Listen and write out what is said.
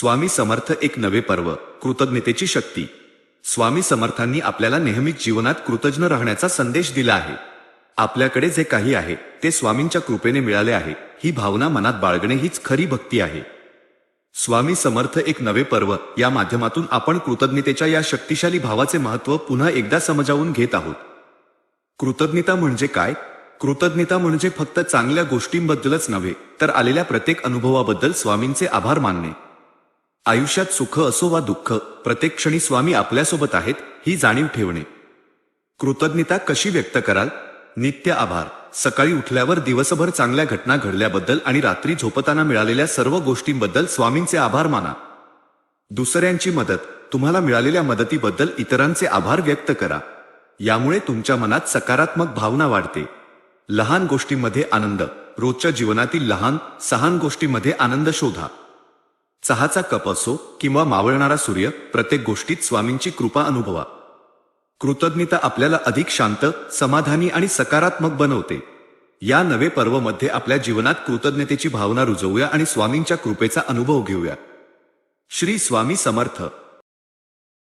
स्वामी समर्थ एक नवे पर्व कृतज्ञतेची शक्ती. स्वामी समर्थांनी आपल्याला नेहमीच जीवनात कृतज्ञ राहण्याचा संदेश दिला आहे. आपल्याकडे जे काही आहे ते स्वामींच्या कृपेने मिळाले आहे ही भावना मनात बाळगणे हीच खरी भक्ती आहे. स्वामी समर्थ एक नवे पर्व या माध्यमातून आपण कृतज्ञतेच्या या शक्तिशाली भावाचे महत्त्व पुन्हा एकदा समजावून घेत आहोत. कृतज्ञता म्हणजे काय? कृतज्ञता म्हणजे फक्त चांगल्या गोष्टींबद्दलच नव्हे तर आलेल्या प्रत्येक अनुभवाबद्दल स्वामींचे आभार मानणे. आयुष्यात सुख असो वा दुःख प्रत्येक क्षणी स्वामी आपल्यासोबत आहेत ही जाणीव ठेवणे. कृतज्ञता कशी व्यक्त कराल? नित्य आभार. सकाळी उठल्यावर दिवसभर चांगल्या घटना घडल्याबद्दल आणि रात्री झोपताना मिळालेल्या सर्व गोष्टींबद्दल स्वामींचे आभार माना. दुसऱ्यांची मदत. तुम्हाला मिळालेल्या मदतीबद्दल इतरांचे आभार व्यक्त करा. यामुळे तुमच्या मनात सकारात्मक भावना वाढते. लहान गोष्टींमध्ये आनंद. रोजच्या जीवनातील लहान सहान गोष्टींमध्ये आनंद शोधा. चहाचा कप असो किंवा मावळणारा सूर्य प्रत्येक गोष्टीत स्वामींची कृपा अनुभवा. कृतज्ञता आपल्याला अधिक शांत समाधानी आणि सकारात्मक बनवते. या नवे पर्वमध्ये आपल्या जीवनात कृतज्ञतेची भावना रुजवूया आणि स्वामींच्या कृपेचा अनुभव घेऊया. श्री स्वामी समर्थ.